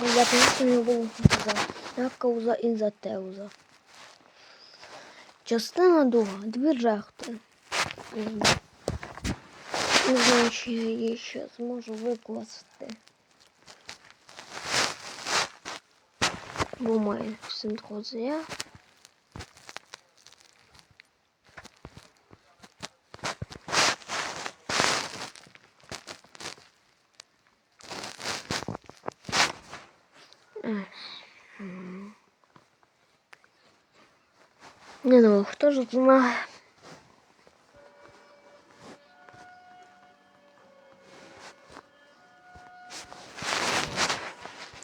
Я конечно не казати. Я кауза і за теуза. Частина друга. Дві жахти. Не знаю, чи я її ще зможу викласти. Бо має синхрозія. Не ну, хто ж знає?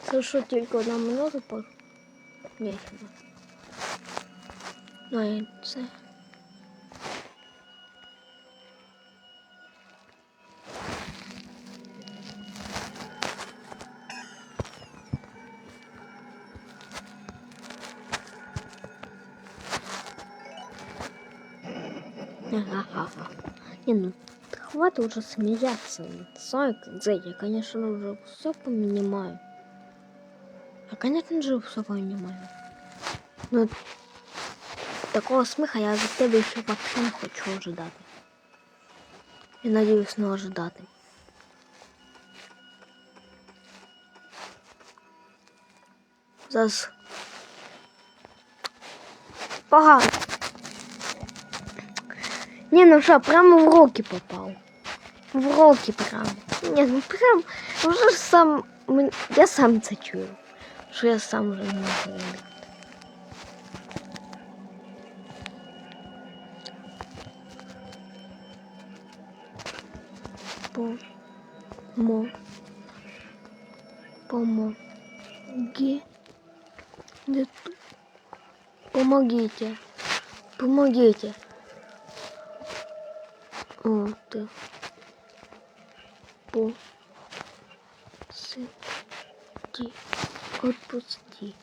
Це що тільки одна минута по... Ні, хіба. Ну, і це. Не, ну, хватит уже смеяться. Сойк, я, конечно, уже все понимаю. А, конечно же, все понимаю. Но такого смеха я від тебе ще вообще не хочу ожидати. І надіюсь не ожидати. Зараз погано. Не, ну что, прямо в руки попал. В руки прямо. Не, ну прям уже ж сам. мен- Я сам це. Що я сам вже не можу виграти. По. Мо. Помоги. Помогите. Помогите. Ты. По. Сиди. Отпусти.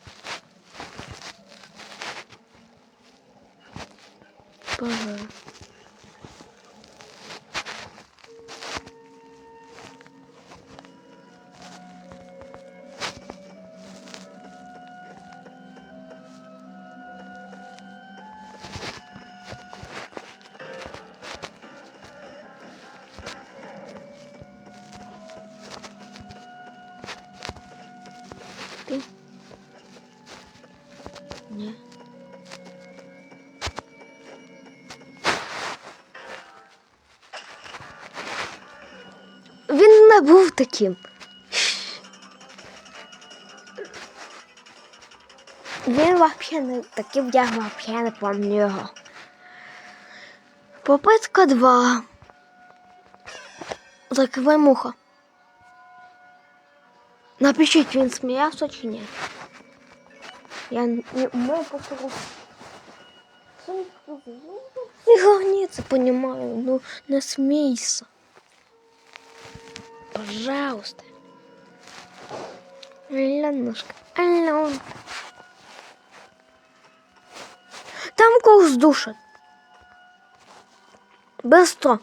Пожалуйста. Ти? Ні. Він не був таким. Він вообще не таким, я вообще не пам'ятаю його. Попитка 2. Закривай муха. Напишіть, він сміявся чи ні. Я не ми просто Ні, це понимаю, ну не смійся. Пожалуйста. Аленушка, Ален. Там когось душать. Быстро.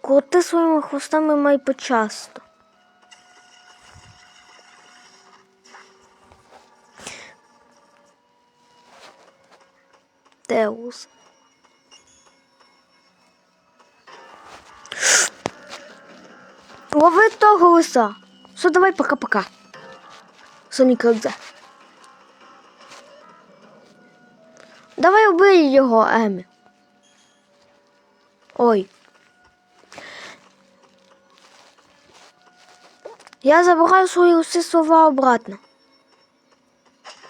Крути своїми хвостами май почасто. Теус. Лови того лиса. Все, давай пока-пока. Сонік Рекзе. Давай убий його, Емі. Ой. Я забираю свої усі слова обратно.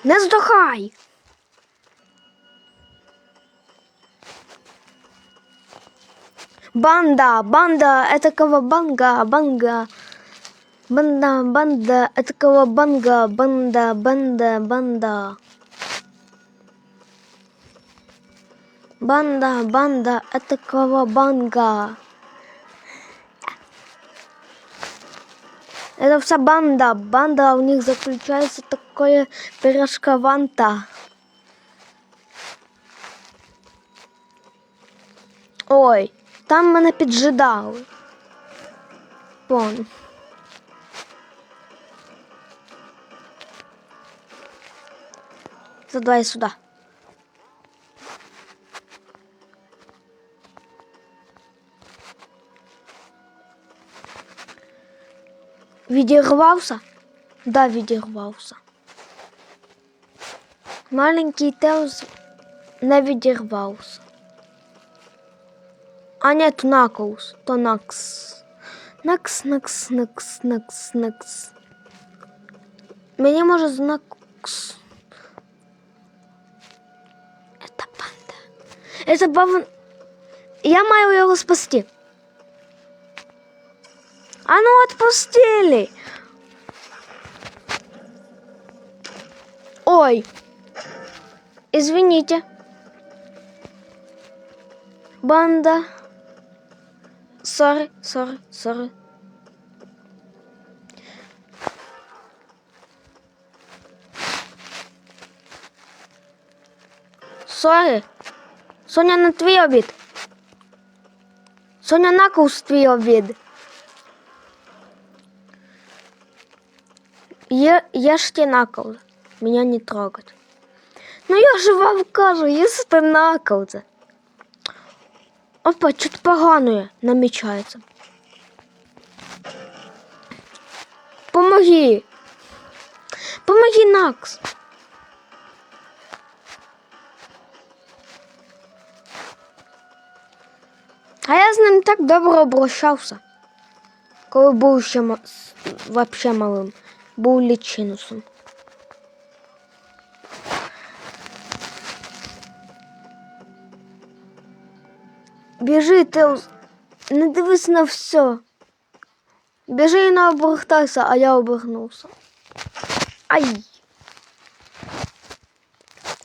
Не здохай! Банда, банда, это банга, банга. Банда, банда, это банга, банда, банда, банда. Банда, банда, это банга. Это вся банда. Банда у них заключается такое пирожка ванта. Ой. Там мене піджидали. Пон. Задавай сюди. Відірвався? Да, відірвався. Маленький Теус не відірвався. А ні, то Наклз, то Накс. Накс, Накс, Накс, Накс, Накс. Мені може Накс. Это панда. Это бавн... Я маю його спасти. А ну отпустили. Ой. Извините. Банда. Сори, сори, сори. Сори. Соня на твій обід. Соня на кус твій обід. Я, я ж тебе накол. Меня не трогать. Ну я же вам кажу, їсти наколце. Опа, чуть поганое намечается. Помоги. Помоги, Накс. А я з ним так добре обращався. Коли був ще вообще малим. Був лічинусом. Біжи, Теус. Не дивись на все. Біжи і не обертайся, а я обернувся. Ай.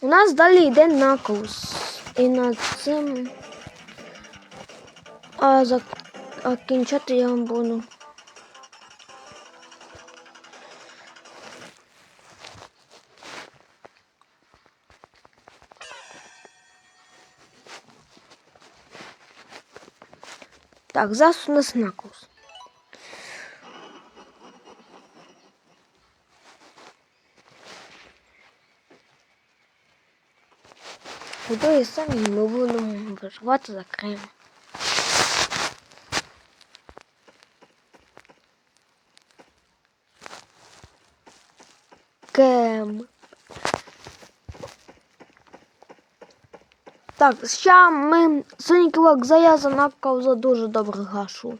У нас далі йде накус. І над цим. А закінчати я вам буду. Так, зараз у нас накус. Куди і самі ми будемо виживати за Крим. Кем. Так, ща ми Сонік я занапкав за дуже добре гашу.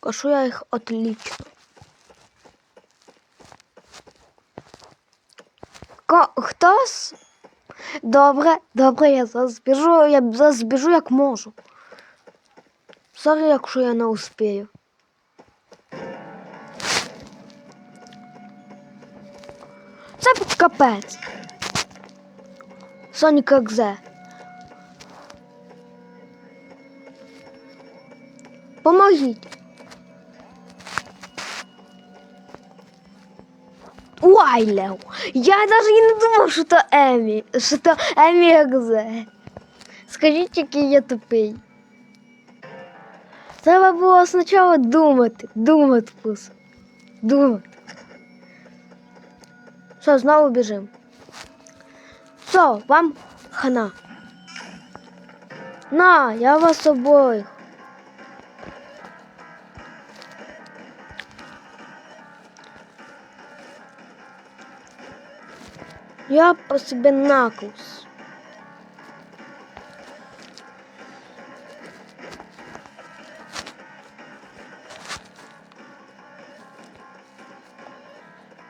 Кашу я їх отлично. Ко хтось? Добре, добре, я зараз я зараз як можу. Сорі, якщо я не успію. Це капець. Сонік Екзе. Помогіть. Уайлев. Я даже і не думав, що то Емі. Що то Емі Екзе. Скажіть, який я тупий. Треба було спочатку думати, думати просто. Думати. Все, знову біжимо. Все, вам хана. На, я вас обоих. Я по себе накус.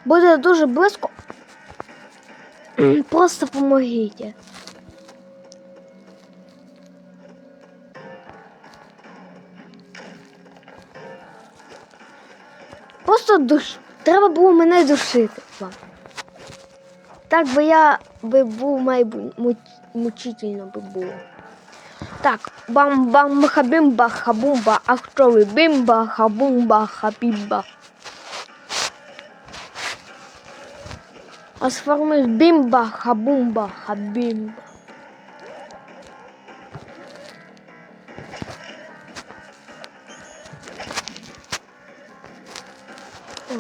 Буде дуже близько. Просто помогите. Просто душ. Треба було мене душити вам. Так би я би був майбу... мучительно би було. Так, бам-бам хабімба хабумба, а хто ви бімба хабумба хабімба. А сформуєш бімба хабумба хабімба. О.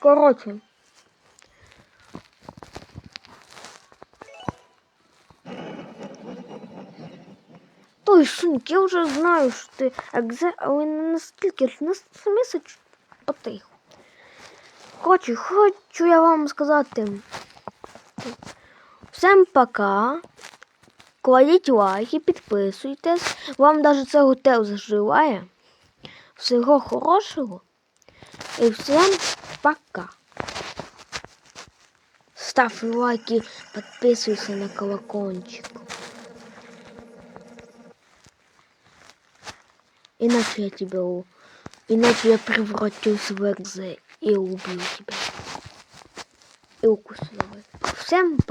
Короче. Той Шуньк, я вже знаю, що ти екзе, але не настільки не місяць потиху. Короче, хочу я вам сказати. Всем пока. Кладіть лайки, підписуйтесь. Вам навіть це готел заживає. Всього хорошого. І всім пока. Став лайки, підписуйся на колокольчик. Иначе я тебя у... Иначе я превратюсь в экзе и убью тебя. И укусу давай. Всем пока.